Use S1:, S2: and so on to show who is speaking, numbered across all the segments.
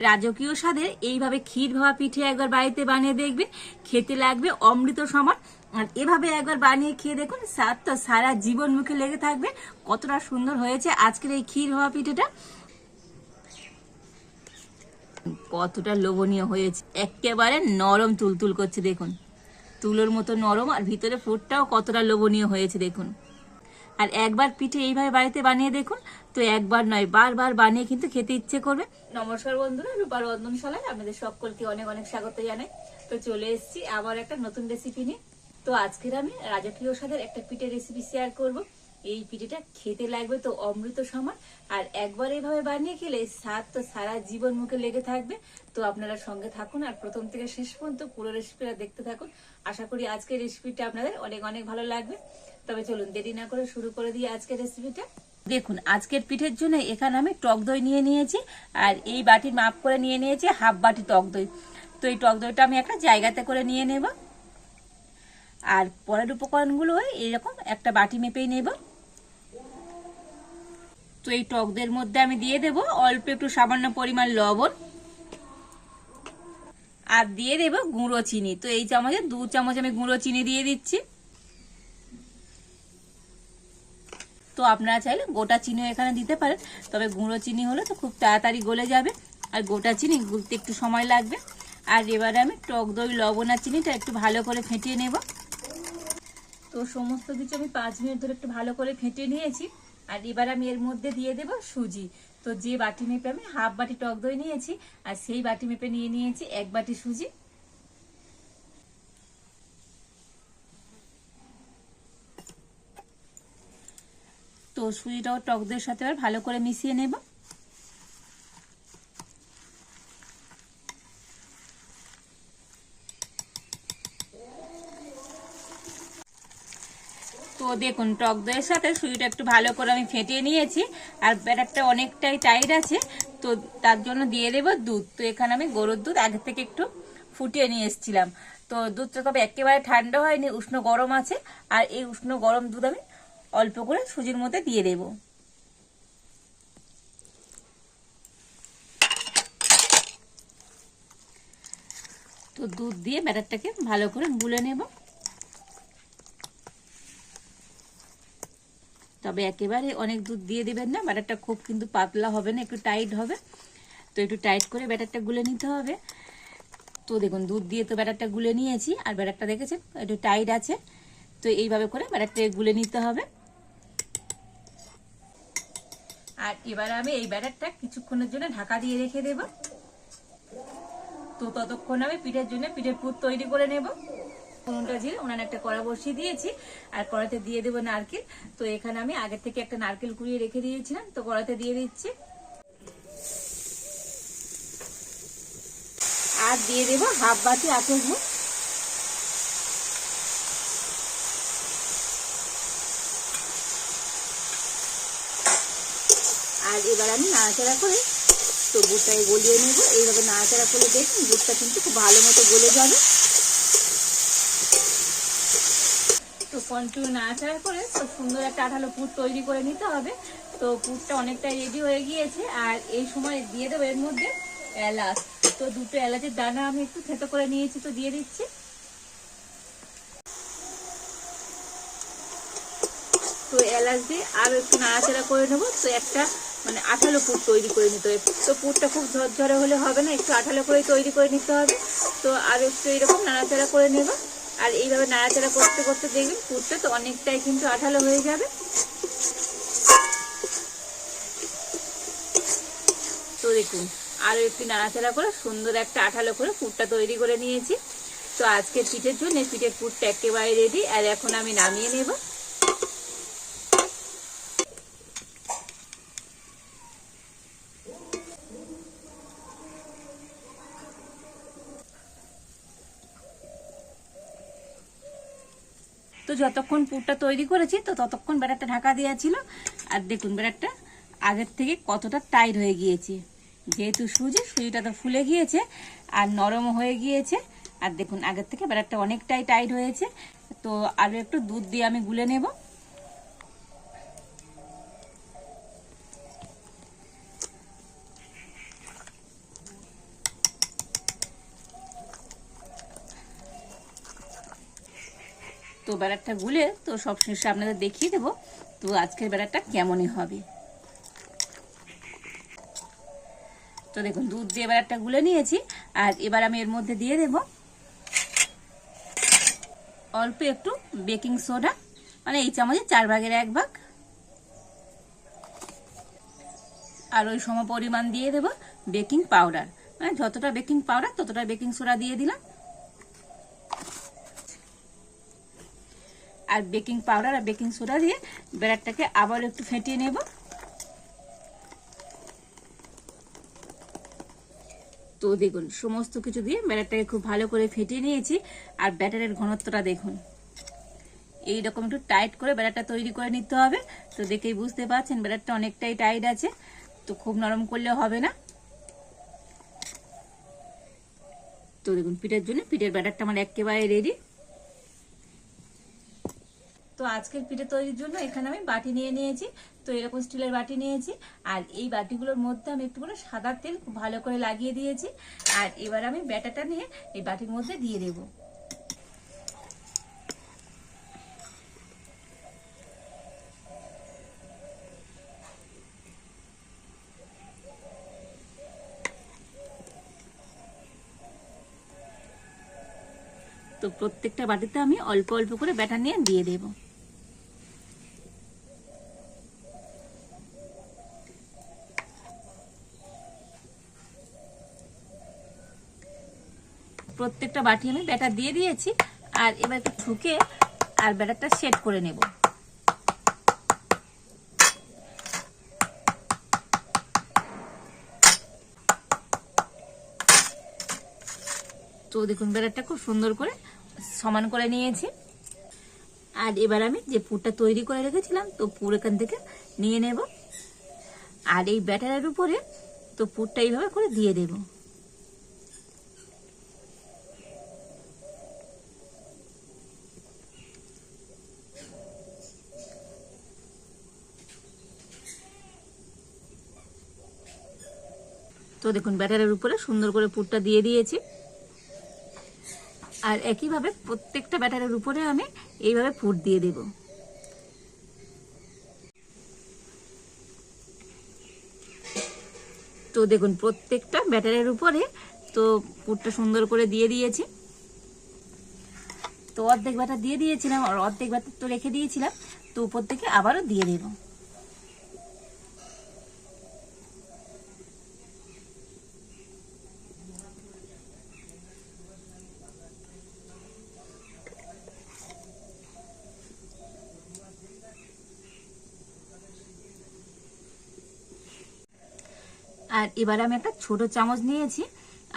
S1: রাজকীয় স্বাদের এইভাবে ক্ষীর ভাবা পিঠে একবার বাড়িতে বানিয়ে দেখবেন, খেতে লাগবে অমৃত সমান। আর এভাবে একবার বানিয়ে খেয়ে দেখুন, স্বাদ তো সারা জীবন মুখে লেগে থাকবে। কতটা সুন্দর হয়েছে আজকের এই ক্ষীর ভাবা পিঠেটা। কতটা লোভনীয় হয়েছে। একেবারে নরম তুলতুল করছে দেখুন। তুলোর মতো নরম আর ভিতরে ফুটটাও কতটা লোভনীয় হয়েছে দেখুন। আর একবার পিঠে এইভাবে বাড়িতে বানিয়ে দেখুন। তো একবার নয়, বারবার বানিয়ে কিন্তু খেতে ইচ্ছে করবে। নমস্কার বন্ধুরা রূপার রন্ধনশালায় আপনাদের সকলকে অনেক অনেক স্বাগত জানাই। তো চলে এসেছি আবার একটা নতুন রেসিপি নিয়ে। তো আজকের আমি রাজকীয় স্বাদের একটা পিঠের রেসিপি শেয়ার করব। এই পিঠেটা খেতে লাগবে তো অমৃত সমান। আর একবার এইভাবে বানিয়ে খেলে স্বাদ তো সারা জীবন মুখে লেগে থাকবে। তো আপনারা সঙ্গে থাকুন আর প্রথম থেকে শেষ পর্যন্ত পুরো রেসিপিটা দেখতে থাকুন। আশা করি আজকের রেসিপিটা আপনাদের অনেক অনেক ভালো লাগবে। তবে চলুন, দেরি না করে শুরু করে দিই আজকের রেসিপিটা দেখুন, আজকের পিঠের জন্য এখানে আমি টক দই নিয়ে নিয়েছি, আর এই বাটির মাপ করে নিয়ে নিয়েছি হাফ বাটি টক দই। তো এই টক দইটা আমি একটা জায়গাতে করে নিয়ে নেব। আর পরের উপকরণগুলো এরকম একটা বাটি মেপেই নেব। তো এই টক দইয়ের মধ্যে আমি দিয়ে দেব অল্প একটু সামান্য পরিমাণ লবণ। আর দিয়ে দেব গুঁড়ো চিনি। তো এই চামচে দু চামচ আমি গুঁড়ো চিনি দিয়ে দিচ্ছি। তো আপনারা চাইলে গোটা চিনিও এখানে দিতে পারেন, তবে গুঁড়ো চিনি হলে তো খুব তাড়াতাড়ি গলে যাবে। আর গোটা চিনি গুলতে একটু সময় লাগবে। আর এবারে আমি টক দই, লবণ আর চিনিটা একটু ভালো করে ফেটিয়ে নেব। তো সমস্ত কিছু আমি পাঁচ মিনিট ধরে একটু ভালো করে ফেটিয়ে নিয়েছি। আর এবার আমি এর মধ্যে দিয়ে দেব সুজি। তো যে বাটি মেপে আমি হাফ বাটি টক দই নিয়েছি, আর সেই বাটি মেপে নিয়ে নিয়েছি এক বাটি সুজি। তো সুজিটাও টক দইয়ের সাথে আবার ভালো করে মিশিয়ে নেব। তো দেখুন টক দইয়ের সাথে সুজিটা একটু ভালো করে আমি ফেটিয়ে নিয়েছি, আর ব্যাটারটা অনেকটাই টাইট আছে, তো তার জন্য দিয়ে দেব দুধ। তো এখানে আমি গরুর দুধ আগে থেকে একটু ফুটিয়ে নিয়ে এসেছিলাম। তো দুধটা তবে একেবারে ঠান্ডা হয়নি, উষ্ণ গরম আছে, আর এই উষ্ণ গরম দুধ আমি অল্প করে সুজির মধ্যে দিয়ে দেব। তো দুধ দিয়ে ব্যাটারটাকে ভালো করে গুলে নেব। তবে একেবারে অনেক দুধ দিয়ে দেবেন না, ব্যাটারটা খুব কিন্তু পাতলা হবে না, একটু টাইট হবে। তো একটু টাইট করে ব্যাটারটা গুলে নিতে হবে। তো দেখুন, দুধ দিয়ে তো ব্যাটারটা গুলে নিয়েছি, আর ব্যাটারটা দেখেছেন? একটু টাইট আছে। তো এইভাবে করে ব্যাটারটা গুলে নিতে হবে। আর এবার আমি এই ব্যাটারটা কিছুক্ষণের জন্য ঢাকা দিয়ে রেখে দেব। তো ততক্ষণ আমি পিঠের জন্য পিঠের পুর তৈরি করে নেব। উনুনটা ঝিরে উনানে একটা কড়া বসিয়ে দিয়েছি আর কড়াতে দিয়ে দেবো নারকেল। তো এখানে আমি আগে থেকে একটা নারকেল কুড়িয়ে রেখে দিয়েছিলাম, তো কড়াতে দিয়ে দিচ্ছি। আর দিয়ে দেবো হাফ বাটি আখের গুড়। আর এবার আমি নাড়াচাড়া করে তো গুড়টাকে গলিয়ে নেব। এইভাবে নাড়াচাড়া করে দেখুন গুড়টা কিন্তু খুব ভালো মতো গলে যাবে। তো কন্টিনিউ নাড়াচাড়া করে তো সুন্দর একটা আঠালো পুর তৈরি করে নিতে হবে। তো পুরটা অনেকটা রেডি হয়ে গিয়েছে আর এই সময় দিয়ে দেবো এর মধ্যে এলাচ। তো দুটো এলাচের দানা আমি একটু থেতো করে নিয়েছি, তো দিয়ে দিচ্ছি। তো এলাচ দিয়ে আরও একটু নাড়াচাড়া করে নেব। তো একটা মানে আঠালো পুর তৈরি করে নিতে হবে। তো পুরটা খুব ঝরঝরে হলে হবে না, একটু আঠালো করে তৈরি করে নিতে হবে। তো আর একটু এরকম নাড়াচাড়া করে নেব। আর এইভাবে নাড়াচাড়া করতে করতে দেখবেন পুরটা তো অনেকটাই কিন্তু আঠালো হয়ে যাবে। তো দেখুন আরও একটু নাড়াচাড়া করে সুন্দর একটা আঠালো করে পুরটা তৈরি করে নিয়েছি। তো আজকের পিঠের জন্য পিঠের পুরটা একেবারে রেডি আর এখন আমি নামিয়ে নেব। যতক্ষণ পুরটা তৈরি করেছি, তো ততক্ষণ ব্যাটারটা ঢাকা দেওয়া ছিল। আর দেখুন ব্যাটারটা আগের থেকে কতটা টাইট হয়ে গিয়েছে। যেহেতু সুজি সুজিটা তো ফুলে গিয়েছে আর নরম হয়ে গিয়েছে। আর দেখুন আগের থেকে ব্যাটারটা অনেকটাই টাইট হয়েছে। তো আরও একটু দুধ দিয়ে আমি গুলে নেব। তো ব্যাটারটা গুলে তো সব শেষে আপনাদের দেখিয়ে দেবো তো আজকের ব্যাটারটা কেমনই হবে। তো দেখুন, দুধ দিয়ে ব্যাটারটা গুলে নিয়েছি, আর এবার আমি এর মধ্যে দিয়ে দেব অল্প একটু বেকিং সোডা মানে এই চামচে চার ভাগের এক ভাগ। আর ওই সম পরিমাণ দিয়ে দেব বেকিং পাউডার মানে যতটা বেকিং পাউডার ততটা বেকিং সোডা দিয়ে দিলাম। আর বেকিং পাউডার আর বেকিং সোডা দিয়ে ব্যাটারটাকে আবার একটু ফেটিয়ে নেব। তো দেখুন, সমস্ত কিছু দিয়ে ব্যাটারটাকে খুব ভালো করে ফেটিয়ে নিয়েছি আর ব্যাটারের ঘনত্বটা দেখুন। এইরকম একটু টাইট করে ব্যাটারটা তৈরি করে নিতে হবে। তো দেখেই বুঝতে পারছেন, ব্যাটারটা অনেকটাই টাইট আছে। তো খুব নরম করলে হবে না। তো দেখুন, পিঠের জন্য পিঠের ব্যাটারটা আমার একেবারে রেডি তো আজকের পিঠে তৈরির জন্য এখানে আমি বাটি নিয়ে নিয়েছি। তো এরকম স্টিলের বাটি নিয়েছি। আর এই বাটিগুলোর মধ্যে আমি একটু করে সাদা তেল খুব ভালো করে লাগিয়ে দিয়েছি। আর এবার আমি ব্যাটাটা নিয়ে এই বাটির মধ্যে দিয়ে দেবো। তো প্রত্যেকটা বাটিতে আমি অল্প অল্প করে ব্যাটার নিয়ে দিয়ে দেব। প্রত্যেকটা বাটি আমি ব্যাটার দিয়ে দিয়েছি। আর এবার একটু ঠুকে আর ব্যাটারটা সেট করে নেব। তো দেখুন, ব্যাটারটা খুব সুন্দর করে সমান করে নিয়েছি। আর এবার আমি যে পুরটা তৈরি করে রেখেছিলাম, তো পুর এখান থেকে নিয়ে নেব। আর এই ব্যাটারের উপরে তো পুরটা এইভাবে করে দিয়ে দেব। তো দেখুন, ব্যাটারের উপরে সুন্দর করে পুরটা দিয়ে দিয়েছি। আর একইভাবে প্রত্যেকটা ব্যাটারের উপরে আমি এইভাবে পুর দিয়ে দেব। তো দেখুন, প্রত্যেকটা ব্যাটারের উপরে তো পুরটা সুন্দর করে দিয়ে দিয়েছি। তো অর্ধেক ব্যাটার দিয়ে দিয়েছিলাম, আর অর্ধেক ব্যাটার তো রেখে দিয়েছিলাম, তো উপর থেকে আবারও দিয়ে দেবো। আর এবার আমি একটা ছোট চামচ নিয়েছি,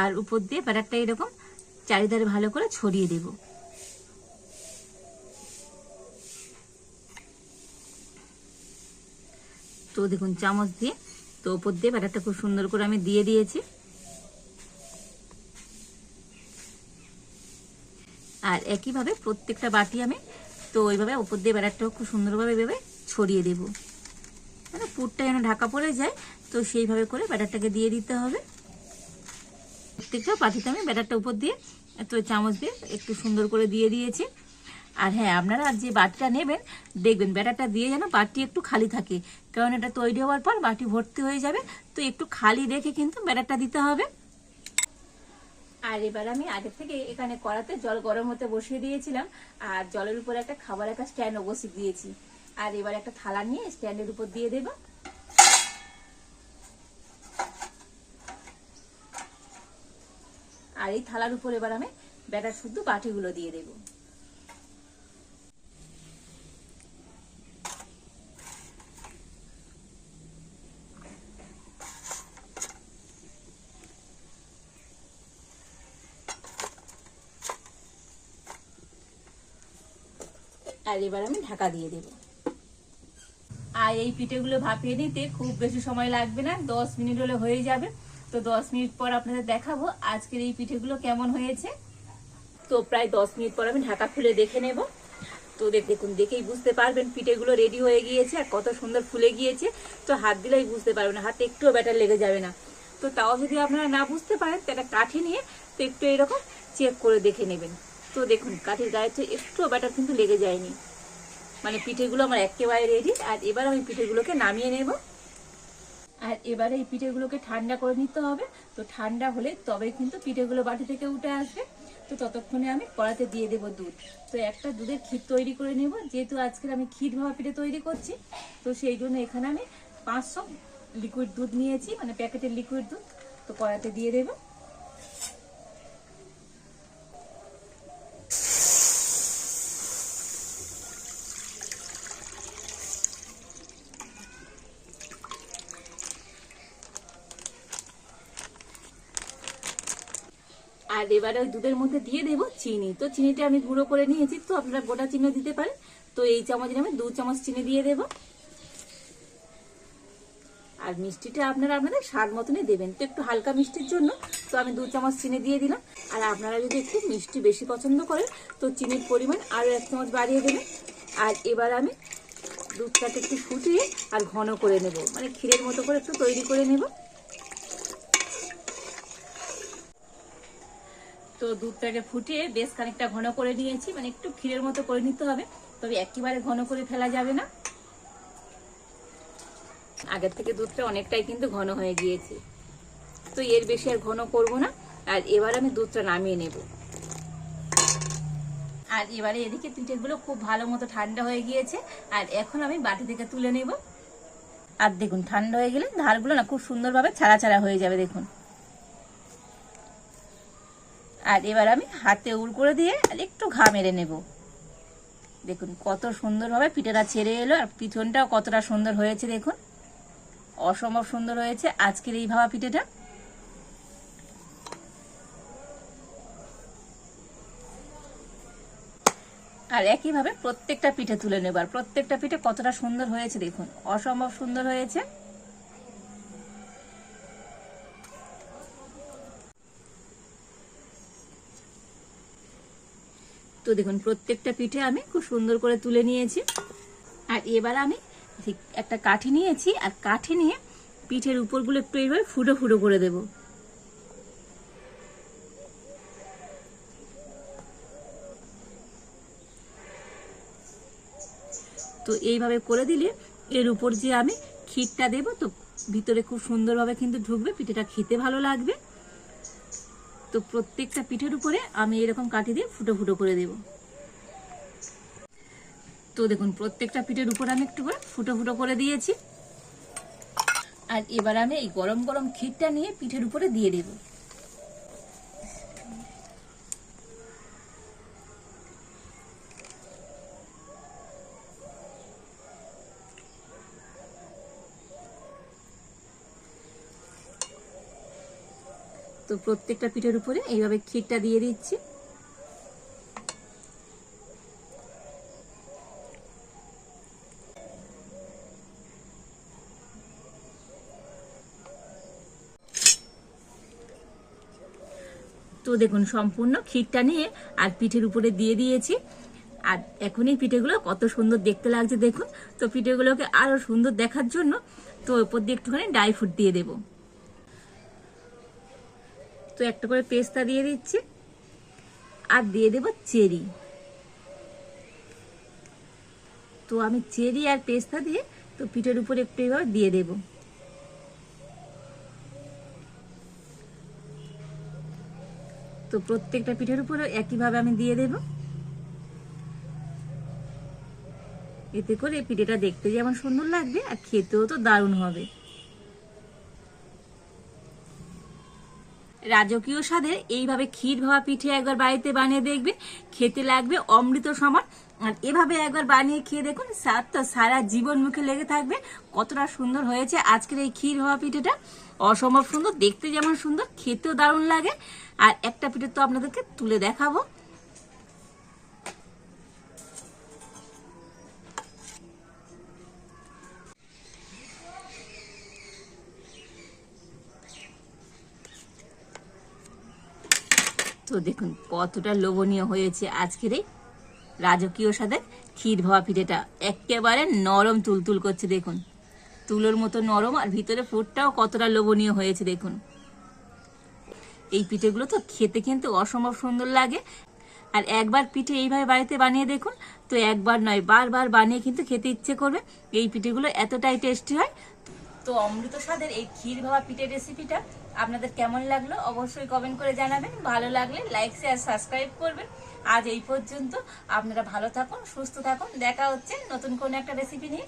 S1: আর উপর দিয়ে ব্যাটারটা এরকম চারিধারে ভালো করে ছড়িয়ে দেব। তো দেখুন, চামচ দিয়ে তো উপর দিয়ে ব্যাটারটা খুব সুন্দর করে আমি দিয়ে দিয়েছি। আর একইভাবে প্রত্যেকটা বাটি আমি তো ওইভাবে উপর দিয়ে ব্যাটারটাও খুব সুন্দরভাবে ভেবে ছড়িয়ে দেব। পুরটা যেন ঢাকা পড়ে যায়, তো সেইভাবে করে ব্যাটারটাকে দিয়ে দিতে হবে। প্রত্যেকটা পাটিতে আমি ব্যাটারটা উপর দিয়ে তো চামচ দিয়ে একটু সুন্দর করে দিয়ে দিয়েছি। আর হ্যাঁ আপনারা যে বাটিটা নেবেন, দেখবেন ব্যাটারটা দিয়ে যেন বাটি একটু খালি থাকে, কারণ এটা তৈরি হওয়ার পর বাটি ভর্তি হয়ে যাবে, তো একটু খালি রেখে কিন্তু ব্যাটারটা দিতে হবে। আর এবার আমি আগে থেকে এখানে কড়াতে জল গরম হতে বসিয়ে দিয়েছিলাম, আর জলের উপরে একটা খাবার একটা স্ট্যান্ড বসিয়ে দিয়েছি। আর এবার একটা থালা নিয়ে স্ট্যান্ডের উপর দিয়ে দেবো। আর এই থালার উপর এবার আমি ব্যাটার শুদ্ধ বাটিগুলো দিয়ে দেব। আর এবার আমি ঢাকা দিয়ে দেব। আর এই পিঠেগুলো ভাপিয়ে নিতে খুব বেশি সময় লাগবে না, দশ মিনিট হলে হয়ে যাবে। তো দশ মিনিট পর আপনাদের দেখাবো আজকের এই পিঠেগুলো কেমন হয়েছে। তো প্রায় দশ মিনিট পর আমি ঢাকা খুলে দেখে নেব। তো দেখুন, দেখেই বুঝতে পারবেন পিঠেগুলো রেডি হয়ে গিয়েছে আর কত সুন্দর ফুলে গিয়েছে। তো হাত দিলেই বুঝতে পারবেন, হাতে একটুও ব্যাটার লেগে যাবে না। তো তাও যদি আপনারা না বুঝতে পারেন, তো একটা কাঠি নিয়ে তো একটু এরকম চেক করে দেখে নেবেন। তো দেখুন, কাঠের গায়েতে একটু ব্যাটার কিন্তু লেগে যায়নি। মানে পিঠেগুলো আমার একেবারে রেডি আর এবার আমি পিঠেগুলোকে নামিয়ে নেব। আর এবারে এই পিঠেগুলোকে ঠান্ডা করে নিতে হবে। তো ঠান্ডা হলে তবে কিন্তু পিঠেগুলো বাটি থেকে উঠে আসবে। তো ততক্ষণে আমি কড়াতে দিয়ে দেবো দুধ। তো একটা দুধের ক্ষীর তৈরি করে নেব। যেহেতু আজকে আমি ক্ষীর ভাবা পিঠে তৈরি করছি, তো সেই জন্য এখানে আমি পাঁচশো লিকুইড দুধ নিয়েছি। মানে প্যাকেটের লিকুইড দুধ। তো কড়াতে দিয়ে দেবো। আর এবারে ওই দুধের মধ্যে দিয়ে দেবো চিনি। তো চিনিটা আমি গুঁড়ো করে নিয়েছি, তো আপনারা গোটা চিনিও দিতে পারেন। তো এই চামচে আমি দু চামচ চিনি দিয়ে দেব। আর মিষ্টিটা আপনারা আপনাদের স্বাদ মতনই দেবেন। তো একটু হালকা মিষ্টির জন্য, তো আমি দু চামচ চিনি দিয়ে দিলাম। আর আপনারা যদি একটু মিষ্টি বেশি পছন্দ করেন, তো চিনির পরিমাণ আরও এক চামচ বাড়িয়ে দেবেন। আর এবার আমি দুধটাকে একটু ফুটিয়ে আর ঘন করে নেব। মানে ক্ষীরের মতো করে একটু তৈরি করে নেব। তো দুধটাকে ফুটিয়ে বেশ খানিকটা ঘন করে নিয়েছি মানে একটু ক্ষীরের মতো করে নিতে হবে, তবে একেবারে ঘন করে ফেলা যাবে না। আগের থেকে দুধটা অনেকটাই কিন্তু ঘন হয়ে গিয়েছে। তো এর বেশি আর ঘন করব না, আর এবার আমি দুধটা নামিয়ে নেব। আর এবারে এদিকে পিঠেগুলো খুব ভালো মতো ঠান্ডা হয়ে গিয়েছে, আর এখন আমি বাটি থেকে তুলে নেব। আর দেখুন, ঠান্ডা হয়ে গেলে ধারগুলো না খুব সুন্দরভাবে ছাড়া ছাড়া হয়ে যাবে, দেখুন। আর এবার আমি হাতে উল করে দিয়ে আর একটু ঘা মেরে নেব। দেখুন কত সুন্দরভাবে পিঠেটা ছেড়ে এলো আর পিছনটাও কতটা সুন্দর হয়েছে দেখুন। অসম্ভব সুন্দর হয়েছে আজকের এই ভাবা পিঠেটা। আর একইভাবে প্রত্যেকটা পিঠে তুলে নেব আর প্রত্যেকটা পিঠে কতটা সুন্দর হয়েছে দেখুন। অসম্ভব সুন্দর হয়েছে। দেখুন, প্রত্যেকটা পিঠে আমি খুব সুন্দর করে তুলে নিয়েছি। আর এবার আমি ঠিক একটা কাঠি নিয়েছি, আর কাঠি নিয়ে পিঠের উপরগুলো একটু এইভাবে ফুটো ফুটো করে দেব। তো এইভাবে করে দিলে এর উপর যে আমি ক্ষীরটা দেব, তো ভিতরে খুব সুন্দরভাবে কিন্তু ঢুকবে, পিঠেটা খেতে ভালো লাগবে। তো প্রত্যেকটা পিঠের উপরে আমি এরকম কাঠি দিয়ে ফুটো ফুটো করে দেব। তো দেখুন, প্রত্যেকটা পিঠের উপরে আমি একটু করে ফুটো ফুটো করে দিয়েছি। আর এবার আমি এই গরম গরম ক্ষীরটা নিয়ে পিঠের উপরে দিয়ে দেব। তো প্রত্যেকটা পিঠের উপরে এইভাবে ক্ষীরটা দিয়ে দিচ্ছি। তো দেখুন, সম্পূর্ণ ক্ষীরটা নিয়ে আর পিঠের উপরে দিয়ে দিয়েছি। আর এখন এই পিঠেগুলো কত সুন্দর দেখতে লাগছে দেখুন। তো পিঠেগুলোকে আরও সুন্দর দেখার জন্য তো ওপর দিয়ে একটুখানি ড্রাই ফ্রুট দিয়ে দেবো। তো একটা করে পেস্তা দিয়ে দিচ্ছি। আর দিয়ে দেব চেরি। তো আমি চেরি আর পেস্তা দিয়ে তো পিঠের উপরে একটু এইভাবে দিয়ে দেব। তো প্রত্যেকটা পিঠের উপরে একইভাবে আমি দিয়ে দেব। এতে করে পিঠেটা দেখতে যেমন সুন্দর লাগবে আর খেতেও তো দারুণ হবে। রাজকীয় স্বাদের এইভাবে ক্ষীর ভাবা পিঠে একবার বাড়িতে বানিয়ে দেখবে, খেতে লাগবে অমৃত সমান। আর এভাবে একবার বানিয়ে খেয়ে দেখুন, স্বাদ তো সারা জীবন মুখে লেগে থাকবে। কতটা সুন্দর হয়েছে আজকের এই ক্ষীর ভাবা পিঠেটা। অসম্ভব সুন্দর, দেখতে যেমন সুন্দর, খেতেও দারুণ লাগে। আর একটা পিঠে তো আপনাদেরকে তুলে দেখাবো। দেখুন, কতটা লোভনীয় হয়েছে আজকের এই রাজকীয় স্বাদের ক্ষীর ভাবা পিঠেটা। একেবারে নরম তুলতুল করছে, দেখুন। তুলোর মতো নরম আর ভিতরে ফুটটাও কতটা লোভনীয় হয়েছে, দেখুন। এই পিঠেগুলো তো খেতে কিন্তু অসম্ভব সুন্দর লাগে। আর একবার পিঠে এইভাবে বাড়িতে বানিয়ে দেখুন, তো একবার নয়, বারবার বানিয়ে কিন্তু খেতে ইচ্ছে করবে। এই পিঠেগুলো এতটাই টেস্টি হয়। তো অমৃত স্বাদের এই ক্ষীর ভাবা পিঠের রেসিপিটা আপনাদের কেমন লাগল অবশ্যই কমেন্ট করে জানাবেন। ভালো লাগলে লাইক শেয়ার সাবস্ক্রাইব করবেন। আজ এই পর্যন্ত। আপনারা ভালো থাকুন, সুস্থ থাকুন। দেখা হচ্ছে নতুন কোনো একটা রেসিপি নিয়ে।